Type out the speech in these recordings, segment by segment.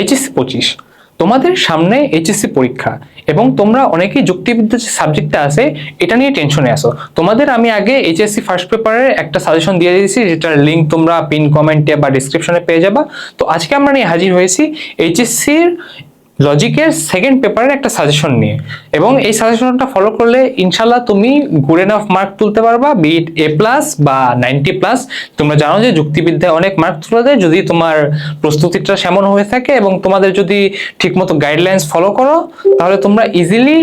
HSC পঁচিশ। তোমাদের সামনে এইচএসসি পরীক্ষা এবং তোমরা অনেকেই যুক্তিবিদ্যা যে সাবজেক্টটা আছে, এটা নিয়ে টেনশনে আসো তোমাদের আমি আগে এইচএসসি ফার্স্ট পেপারের একটা সাজেশন দিয়ে দিয়েছি, যেটার লিঙ্ক তোমরা পিন কমেন্টে বা ডিসক্রিপশনে পেয়ে যাবা। তো আজকে আমরা নিয়ে হাজির হয়েছি এইচএসসির লজিকের সেকেন্ড পেপারের একটা সাজেশন নিয়ে। এবং এই সাজেশনটা ফলো করলে ইনশাল্লাহ তুমি গুড এনাফ মার্ক তুলতে পারবা বিট এ প্লাস বা নাইনটি প্লাস তোমরা জানো যে যুক্তিবিদ্যায় অনেক মার্ক তুলে দেয় যদি তোমার প্রস্তুতিটা সেমন হয়ে থাকে এবং তোমাদের যদি ঠিকমতো গাইডলাইন্স ফলো করো, তাহলে তোমরা ইজিলি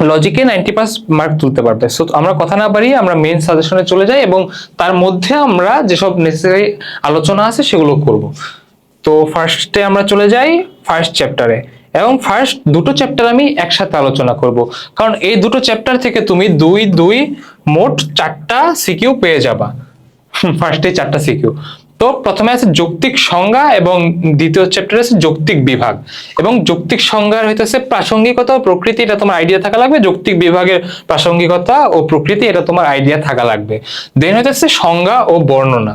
লজিকে নাইনটি পাস মার্ক তুলতে পারবে। সো আমরা কথা না পারি আমরা মেন সাজেশনে চলে যাই এবং তার মধ্যে আমরা যেসব নেসেসারি আলোচনা আছে সেগুলো করব। তো ফার্স্টে আমরা চলে যাই ফার্স্ট চ্যাপ্টারে এবং ফার্স্ট দুটো চ্যাপ্টার আমি একসাথে আলোচনা করব। কারণ এই দুটো চ্যাপ্টার থেকে তুমি দুই দুই, মোট চারটা সিকিউ পেয়ে যাবা। ফার্স্টে চারটা সিকিউ তো প্রথমে আছে যৌক্তিক সংজ্ঞা এবং দ্বিতীয় চ্যাপ্টার আছে যৌক্তিক বিভাগ। এবং যৌক্তিক সংজ্ঞার হইতেছে প্রাসঙ্গিকতা ও প্রকৃতি, এটা তোমার আইডিয়া থাকা লাগবে। যৌক্তিক বিভাগের প্রাসঙ্গিকতা ও প্রকৃতি, এটা তোমার আইডিয়া থাকা লাগবে। দেন হইতেছে সংজ্ঞা ও বর্ণনা।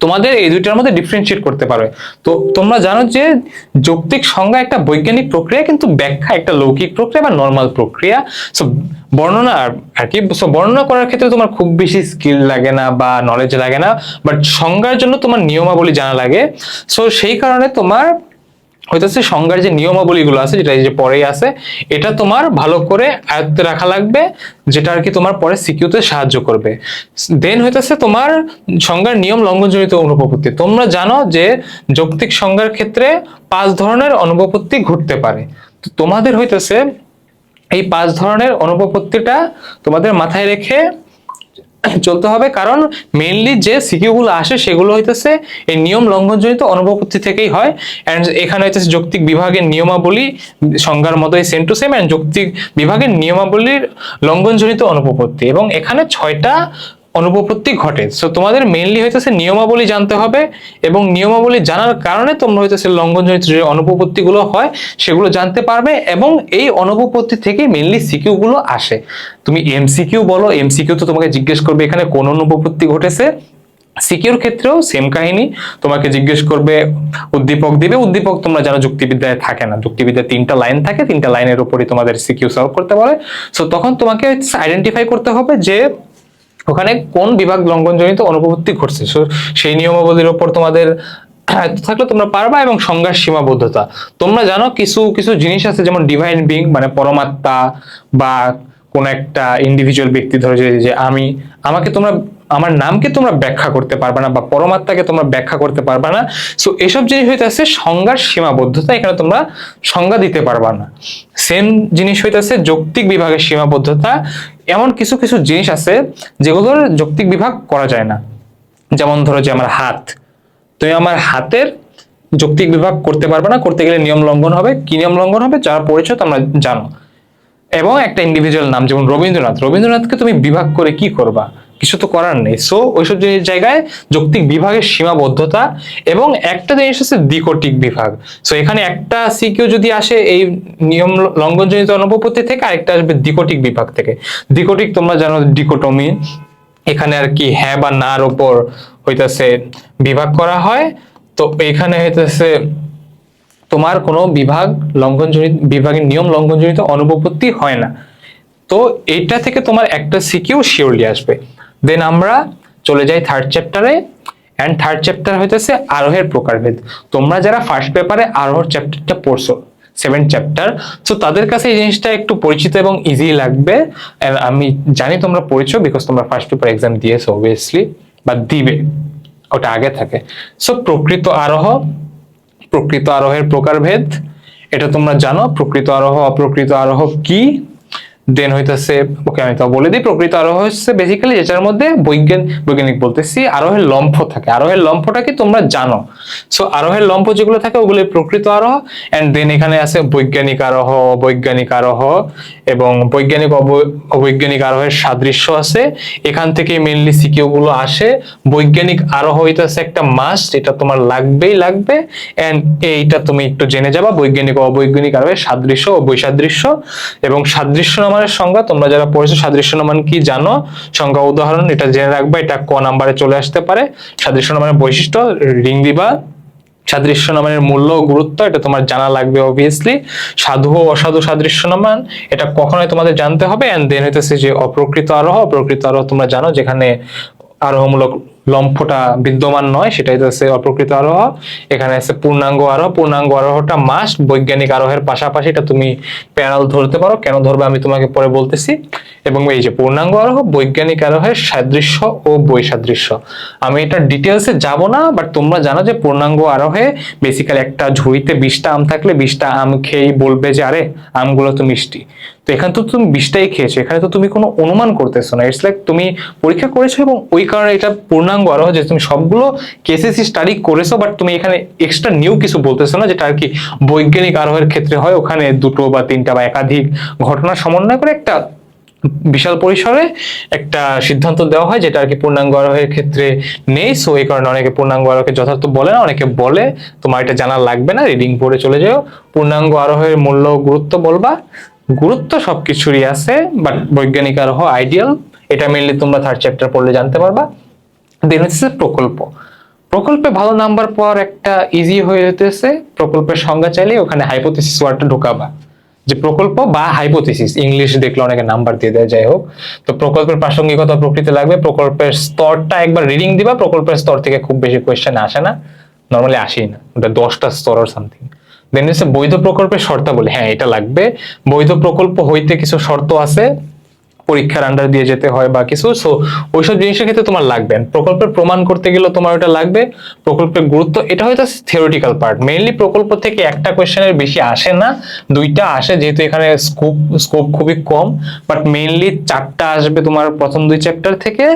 তোমাদের এই দুইটার মধ্যে ডিফারেন্সিয়েট করতে পারবে। তো তোমরা জানো যে যৌক্তিক সংজ্ঞা একটা বৈজ্ঞানিক প্রক্রিয়া, কিন্তু ব্যাখ্যা একটা লৌকিক প্রক্রিয়া বা নর্মাল প্রক্রিয়া। সো বর্ণনা আর- কি সো বর্ণনা করার ক্ষেত্রে তোমার খুব বেশি স্কিল লাগে না বা নলেজ লাগে না বাট সংজ্ঞার জন্য তোমার নিয়মাবলী জানা লাগে। সো সেই কারণে তোমার হইতেছে সংজ্ঞার যে নিয়মাবলীগুলো আছে, যেটা এই যে পরেই আছে, এটা তোমার ভালো করে আয়ত্তে রাখা লাগবে, যেটা আর কি তোমার পরে সিকিউতে সাহায্য করবে। দেন হইতেছে তোমার সংজ্ঞার নিয়ম লঙ্ঘনজনিত অনুপপত্তি। তোমরা জানো যে যৌক্তিক সংজ্ঞার ক্ষেত্রে পাঁচ ধরনের অনুপপত্তি ঘটতে পারে। তো তোমাদের হইতেছে এই পাঁচ ধরনের অনুপপত্তিটা তোমাদের মাথায় রেখে চলতে হবে, কারণ মেনলি যে সিকিউগুলো আসে সেগুলো হইতেছে এই নিয়ম লঙ্ঘনজনিত অনুপপত্তি থেকেই হয়। অ্যান্ড এখানে হইতেছে যৌক্তিক বিভাগের নিয়মাবলী সংজ্ঞার মতোই সেম টু সেম অ্যান্ড যৌক্তিক বিভাগের নিয়মাবলীর লঙ্ঘনজনিত অনুপপত্তি। এবং এখানে ছয়টা অনুপপত্তি ঘটে। সো তোমাদের মেইনলি হইতেছে নিয়মাবলী জানতে হবে এবং নিয়মাবলী জানার কারণে তোমরা হইতেছে লঙ্ঘনজনিত যে অনুপপত্তিগুলো হয়, সেগুলো জানতে পারবে এবং এই অনুপপত্তি থেকে মেইনলি সিকিউ গুলো আসে। তুমি এমসিকিউ বলো এমসিকিউ তো তোমাকে জিজ্ঞেস করবে এখানে কোন অনুপপত্তি ঘটেছে? সিকিউর ক্ষেত্রেও সেম কাহিনী। তোমাকে জিজ্ঞেস করবে, উদ্দীপক দিবে। উদ্দীপক তোমরা জানো যুক্তিবিদ্যায় থাকে না। যুক্তিবিদ্যায় তিনটা লাইন থাকে, তিনটা লাইনের উপরই তোমাদের সিকিউ সলভ করতে বলে সো তখন তোমাকে আইডেন্টিফাই করতে হবে যে ওখানে কোন বিভাগ লঙ্ঘনজনিত অনুপপত্তি ঘটছে? সেই নিয়মাবলীর উপর তোমাদের থাকলে তোমরা পারবা এবং সংজ্ঞার সীমাবদ্ধতা। তোমরা জানো কিছু কিছু জিনিস আছে, যেমন ডিভাইন বিং মানে পরমাত্মা বা কোন একটা ইন্ডিভিজুয়াল ব্যক্তি, ধরে যে আমি, আমাকে তোমরা, আমার নামকে তোমরা ব্যাখ্যা করতে পারবে না বা পরমাত্মাকে তোমরা ব্যাখ্যা করতে পারবে না। সো এসব জিনিস হইতেছে সংজ্ঞার সীমাবদ্ধতা, এখানে তোমরা সংজ্ঞা দিতে পারবা না। সেম জিনিস হইতেছে যৌক্তিক বিভাগের সীমাবদ্ধতা এমন কিছু কিছু জিনিস আছে যেগুলোর যৌক্তিক বিভাগ করা যায় না। যেমন ধরো যে আমার হাত। তুমি আমার হাতের যৌক্তিক বিভাগ করতে পারবে না, করতে গেলে নিয়ম লঙ্ঘন হবে। কি নিয়ম লঙ্ঘন হবে? যারা পরিচয় তোমরা জানো। এবং একটা ইন্ডিভিজুয়াল নাম, যেমন রবীন্দ্রনাথ। রবীন্দ্রনাথকে তুমি বিভাগ করে কি করবা? কিছু তো করার নেই। সো ওইসব জায়গায় যৌক্তিক বিভাগের সীমাবদ্ধতা এবং একটা জিনিস আছে দ্বিকটিক বিভাগ। সো এখানে একটা সিকিউ যদি আসে, এই নিয়ম লঙ্ঘনজনিত অনুপপত্তি থেকে আরেকটা আসবে দ্বিকটিক বিভাগ থেকে। দ্বিকটিক তোমরা জানো ডিকোটমি। এখানে আর কি হ্যাঁ বা নার উপর হইতেছে বিভাগ করা হয়। তো এখানে হইতেছে তোমার কোনো বিভাগ লঙ্ঘনজনিত, বিভাগের নিয়ম লঙ্ঘনজনিত অনুপপত্তি হয় না। তো এইটা থেকে তোমার একটা সিকিউ শিওরলি আসবে। দেন আমরা চলে যাই থার্ড চ্যাপ্টারে অ্যান্ড থার্ড চ্যাপ্টার হইতেছে আরোহের প্রকারভেদ। তোমরা যারা ফার্স্ট পেপারে আরোহর চ্যাপ্টারটা পড়ছো সেভেন চ্যাপ্টার সো তাদের কাছে এই জিনিসটা একটু পরিচিত এবং ইজি লাগবে। আমি জানি তোমরা পড়েছো বিকজ তোমরা ফার্স্ট পেপার এক্সাম দিয়েছ অবভিয়াসলি বা দিবে, ওটা আগে থাকে। সো প্রকৃত আরোহ, প্রকৃত আরোহের প্রকারভেদ, এটা তোমরা জানো, প্রকৃত আরোহ, অপ্রকৃত আরোহ কি? দেন হইতেছে, ওকে আমি তো বলে দিই, প্রকৃত আরোহ হচ্ছে বেসিক্যালি যেটার মধ্যে বৈজ্ঞান, বৈজ্ঞানিক বলতেছি, আরোহের লম্ফ থাকে। আরোহের লম্ফটা কি তোমরা জানো? সো আরোহের লম্ফ যেগুলো থাকে, ওগুলো প্রকৃত আরোহ। এন্ড দেন এখানে আছে বৈজ্ঞানিক আরোহ বৈজ্ঞানিক আরোহ, এবং বৈজ্ঞানিক অব- অবৈজ্ঞানিক আরোহের সাদৃশ্য আছে। এখান থেকে মেনলি সিকিউ গুলো আসে। বৈজ্ঞানিক আরোহ হইতেছে একটা মাস্ট এটা তোমার লাগবেই লাগবে। এন্ড এইটা তুমি একটু জেনে যাবা, বৈজ্ঞানিক অবৈজ্ঞানিক আরোহের সাদৃশ্য ও বৈসাদৃশ্য। এবং সাদৃশ্য নামানের সংজ্ঞা, তোমরা যারা পড়েছো সাদৃশ্য নামান কি জানো? সংজ্ঞা উদাহরণ, এটা জেনে রাখবা, এটা ক নাম্বারে চলে আসতে পারে। সাদৃশ্য নামানের বৈশিষ্ট্য, রিং দিবা সাদৃশ্য নামের মূল্য ও গুরুত্ব, এটা তোমার জানা লাগবে অবভিয়াসলি সাধু ও অসাধু সাদৃশ্য নামান এটা কখনোই তোমাদের জানতে হবে। এন্ড দেন হইতেছে যে, অপ্রকৃত আরোহ অপ্রকৃত আরোহ তোমরা জানো, যেখানে আরোহমূলক লম্ফটা বিদ্যমান নয়, সেটাই হচ্ছে অপ্রকৃত আরোহ। এখানে আছে পূর্ণাঙ্গ আরোহ। পূর্ণাঙ্গ আরোহটা মাস্ট বৈজ্ঞানিক আরোহের পাশাপাশি এটা তুমি প্যারাল ধরতে পারো। কেন ধরবে আমি তোমাকে পরে বলতেছি। এবং এই যে পূর্ণাঙ্গ আরোহ বৈজ্ঞানিক আরোহের সাদৃশ্য ও বৈসাদৃশ্য। আমি এটা ডিটেলসে যাব না বাট তোমরা জানো যে পূর্ণাঙ্গ আরোহে বেসিক্যালি একটা ঝুড়িতে বিশটা আম থাকলে বিশটা আম খেয়েই বলবে যে, আরে, আমগুলো তো মিষ্টি। তো এখানে তো তুমি বিশটাই খেয়েছো, এখানে তো তুমি কোনো অনুমান করতেছো না। ইটস লাইক তুমি পরীক্ষা করেছ এবং ওই কারণে এটা পূর্ণাঙ্গ আরোহ, যে তুমি সবগুলো কেসেস স্টাডি করেছ বাট তুমি এখানে এক্সট্রা নিউ কিছু বলতেছো না, যেটা আর কি বৈজ্ঞানিক আরোহের ক্ষেত্রে হয়। ওখানে দুটো বা তিনটা বা একাধিক ঘটনা সমন্বয় করে একটা বিশাল পরিসরে একটা সিদ্ধান্ত দেওয়া হয় যেটা আর কি পূর্ণাঙ্গ আরোহের ক্ষেত্রে নেই। সো এই কারণে অনেকে পূর্ণাঙ্গ আরোহকে যথার্থ বলে না, অনেকে বলে। তোমার এটা জানা লাগবে না রিডিং পড়ে চলে যাও। পূর্ণাঙ্গ আরোহের মূল্য, গুরুত্ব বলবা। গুরুত্ব সবকিছুরই আছে বাট বৈজ্ঞানিক আরোহ আইডিয়াল এটা মেনলি তোমরা থার্ড চ্যাপ্টার পড়লে জানতে পারবা। দেন হচ্ছে প্রকল্প। প্রকল্পে ভালো নাম্বার পাওয়ার একটা ইজি হয়ে যেতেছে। প্রকল্পের সংজ্ঞা চাইলে ওখানে হাইপোথেসিস ওয়ার্ডটা ঢোকাবা। যে প্রকল্প বা হাইপোথিসিস ইংলিশ দেখলে অনেকে নাম্বার দিয়ে দেয়, যাই হোক। তো প্রকল্পের প্রাসঙ্গিকতা প্রকৃতি লাগবে, প্রকল্পের স্তরটা একবার রিডিং দিবা, প্রকল্পের স্তর থেকে খুব বেশি কোয়েশ্চেন আসে না। নর্মালি আসেই না, ওটা দশটা স্তর আর সামথিং দেন হচ্ছে বৈধ প্রকল্পের শর্তাবলী হ্যাঁ এটা লাগবে। বৈধ প্রকল্প হইতে কিছু শর্ত আছে পরীক্ষার আন্ডার দিয়ে যেতে হয় বা কিছু। সো ওইসব জিনিসের ক্ষেত্রে তোমার লাগবে। প্রকল্পের প্রমাণ করতে গেলে তোমার ওটা লাগবে। প্রকল্পের গুরুত্ব, এটা হয়তো থিওরিটিক্যাল পার্ট মেইনলি প্রকল্প থেকে একটা কোয়েশ্চেনের বেশি আসে না। দুইটা আসে, যেহেতু এখানে স্কোপ স্কোপ খুবই কম। বাট মেইনলি চারটা আসবে তোমার প্রথম দুই চ্যাপ্টার থেকে।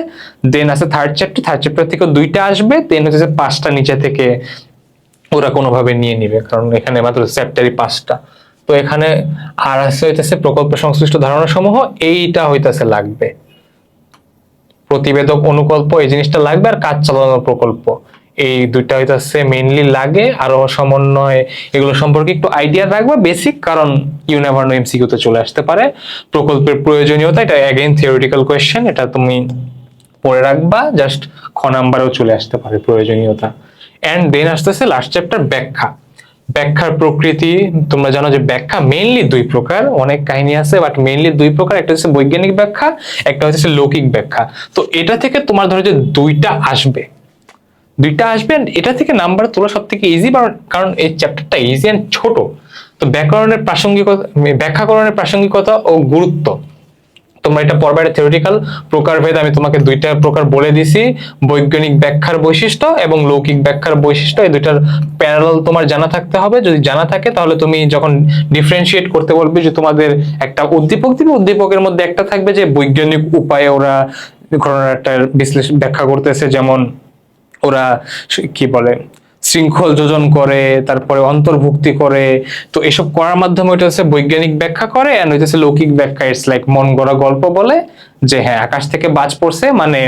দেন আছে থার্ড চ্যাপ্টার থার্ড চ্যাপ্টার থেকে দুইটা আসবে। দেন হচ্ছে পাঁচটা নিচে থেকে ওরা কোনোভাবে নিয়ে নিবে। কারণ এখানে মাত্র চ্যাপ্টারই পাঁচটা। তো এখানে আর আছে হইতেছে প্রকল্প সংশ্লিষ্ট ধারণা সমূহ এইটা হইতেছে লাগবে। প্রতিবেদক অনুকল্প, এই জিনিসটা লাগবে আর কাজ চালানোর প্রকল্প। এই দুইটা হইতেছে মেইনলি লাগে আরও সমন্বয় এগুলো সম্পর্কে একটু আইডিয়া রাখবা বেসিক কারণ ইউনিভার নো এমসিকিউ তে চলে আসতে পারে। প্রকল্পের প্রয়োজনীয়তা, এটা অ্যাগেইন থিওরিটিক্যাল কোয়েশ্চেন এটা তুমি পড়ে রাখবা জাস্ট খ নাম্বারেও চলে আসতে পারে প্রয়োজনীয়তা। এন্ড দেন আসতেছে লাস্ট চ্যাপ্টার ব্যাখ্যা। ব্যাখ্যার প্রকৃতি, তোমরা জানো যে ব্যাখ্যা মেইনলি দুই প্রকার, অনেক কাহিনী আছে বাট মেইনলি দুই প্রকার, একটা হচ্ছে বৈজ্ঞানিক ব্যাখ্যা, একটা হচ্ছে লৌকিক ব্যাখ্যা। তো এটা থেকে তোমার ধরো যে দুইটা আসবে। দুইটা আসবে এটা থেকে নাম্বার তোলা সব থেকে ইজি কারণ এই চ্যাপ্টারটা ইজি অ্যান্ড ছোট। তো ব্যাকরণের প্রাসঙ্গিকতা, ব্যাখ্যাকরণের প্রাসঙ্গিকতা ও গুরুত্ব। তোমরা এটা পড়বা, এটা থিওরিটিক্যাল প্রকারভেদ, আমি তোমাকে দুইটা প্রকার বলে দিছি। বৈজ্ঞানিক ব্যাখ্যার বৈশিষ্ট্য এবং লৌকিক ব্যাখ্যার বৈশিষ্ট্য, এই দুইটার প্যারালাল তোমার জানা থাকতে হবে। যদি জানা থাকে, তাহলে তুমি যখন ডিফারেন্সিয়েট করতে বলবে যে তোমাদের একটা উদ্দীপক দিবে উদ্দীপকের মধ্যে একটা থাকবে যে বৈজ্ঞানিক উপায়ে ওরা ঘটনাটার বিশ্লেষণ ব্যাখ্যা করতেছে। যেমন ওরা, কি বলে? শৃঙ্খল যোজন করে, তারপরে অন্তর্ভুক্তি করে। তো এসব করার মাধ্যমে ওইটা হচ্ছে বৈজ্ঞানিক ব্যাখ্যা করে এন্ড হচ্ছে লৌকিক ব্যাখ্যা। ইটস লাইক মন গড়া গল্প বলে যে হ্যাঁ আকাশ থেকে বাজ পড়ছে মানে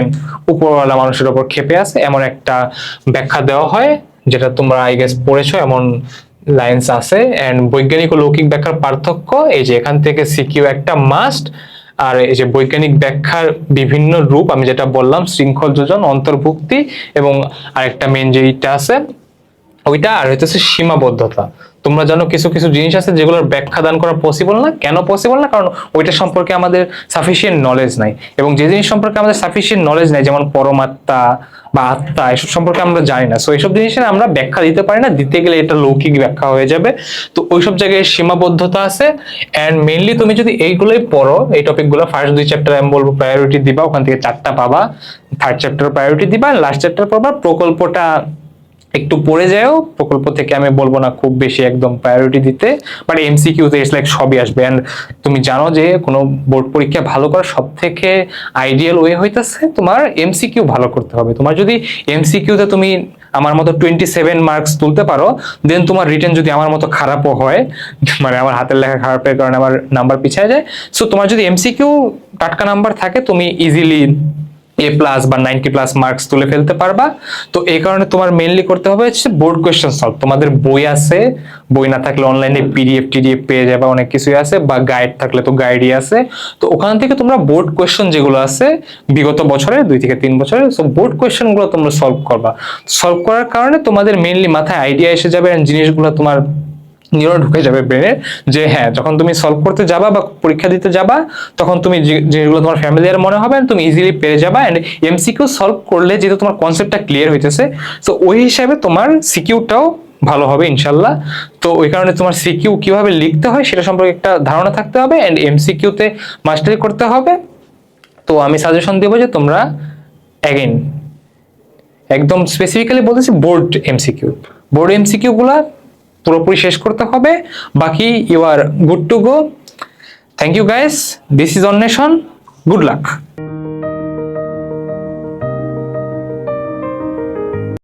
উপরওয়ালা মানুষের ওপর ক্ষেপে আছে, এমন একটা ব্যাখ্যা দেওয়া হয়, যেটা তোমরা আই গেস পড়েছো, এমন লাইন্স আছে। এন্ড বৈজ্ঞানিক ও লৌকিক ব্যাখ্যার পার্থক্য, এই যে এখান থেকে সিকিউ একটা মাস্ট আর এই যে বৈজ্ঞানিক ব্যাখ্যার বিভিন্ন রূপ, আমি যেটা বললাম, শৃঙ্খল যোজন, অন্তর্ভুক্তি এবং আরেকটা মেন যেইটা আছে ওইটা আর হইতেছে সীমাবদ্ধতা। তোমরা জানো কিছু কিছু জিনিস আছে যেগুলোর ব্যাখ্যা দান করা পসিবল না। কেন পসিবল না? কারণ ওইটা সম্পর্কে আমাদের সাফিসিয়েন্ট নলেজ নাই। এবং যে জিনিস সম্পর্কে আমাদের সাফিসিয়েন্ট নলেজ নাই, যেমন পরমাত্মা বা আত্মা, এসব সম্পর্কে আমরা জানি না। সো এইসব জিনিসের আমরা ব্যাখ্যা দিতে পারি না। দিতে গেলে এটা লৌকিক ব্যাখ্যা হয়ে যাবে। তো ওইসব জায়গায় সীমাবদ্ধতা আছে। অ্যান্ড মেনলি তুমি যদি এইগুলোই পড়ো, এই টপিকগুলো ফার্স্ট দুই চ্যাপ্টার আমি বলব প্রায়োরিটি দিবা, ওখান থেকে চারটা পাবা। থার্ড চ্যাপ্টার প্রায়োরিটি দিবা লাস্ট চ্যাপ্টার পড়বা। প্রকল্পটা একটু পড়ে যাও, প্রকল্প থেকে আমি বলব না খুব বেশি একদম প্রায়োরিটি দিতে বাট এমসিকিউ তে লাইক সবই আসবে। অ্যান্ড তুমি জানো যে কোনো বোর্ড পরীক্ষা ভালো করার সব থেকে আইডিয়াল ওয়ে হইতেছে তোমার এমসিকিউ ভালো করতে হবে। তোমার যদি এমসিকিউ তে তুমি আমার মতো টোয়েন্টি সেভেন মার্কস তুলতে পারো দেন তোমার রিটার্ন যদি আমার মতো খারাপও হয় মানে আমার হাতের লেখা খারাপের কারণে আমার নাম্বার পিছিয়ে যায়। সো তোমার যদি এমসিকিউ টাটকা নাম্বার থাকে, তুমি ইজিলি এ প্লাস বা নাইনটি প্লাস মার্কস তুলে ফেলতে পারবা। তো এই কারণে তোমার মেনলি করতে হবে হচ্ছে বোর্ড কোয়েশ্চেন সলভ তোমাদের বই আছে, বই না থাকলে অনলাইনে পিডিএফ টিডিএফ পেয়ে যাবে, অনেক কিছুই আছে, বা গাইড থাকলে তো গাইডই আছে। তো ওখান থেকে তোমরা বোর্ড কোয়েশ্চেন যেগুলো আছে, বিগত বছরে দুই থেকে তিন বছরে সো বোর্ড কোয়েশ্চেনগুলো তোমরা সলভ করবা। সলভ করার কারণে তোমাদের মেনলি মাথায় আইডিয়া এসে যাবে জিনিসগুলো তোমার নিউরন ঢুকে যাবে ব্রেনে যে হ্যাঁ যখন তুমি সলভ করতে যাবা বা পরীক্ষা দিতে যাবা, তখন তুমি যেগুলো তোমার ফ্যামিলিয়ার মনে হবে, তুমি ইজিলি পেরে যাবা এন্ড এমসিকিউ সলভ করলে যেহেতু তোমার কনসেপ্টটা ক্লিয়ার হইতেছে তো ওই হিসাবে তোমার সিকিউটাও ভালো হবে ইনশাল্লাহ। তো ওই কারণে তোমার সিকিউ কীভাবে লিখতে হয় সেটা সম্পর্কে একটা ধারণা থাকতে হবে এন্ড এমসিকিউতে মাস্টারি করতে হবে। তো আমি সাজেশন দেবো যে তোমরা অ্যাগেন একদম স্পেসিফিক্যালি বলতেছি বোর্ড এমসিকিউ বোর্ড এমসিকিউ গুলা পুরোপুরি শেষ করতে হবে। বাকি you are good to go thank you guys this is Anweshan good luck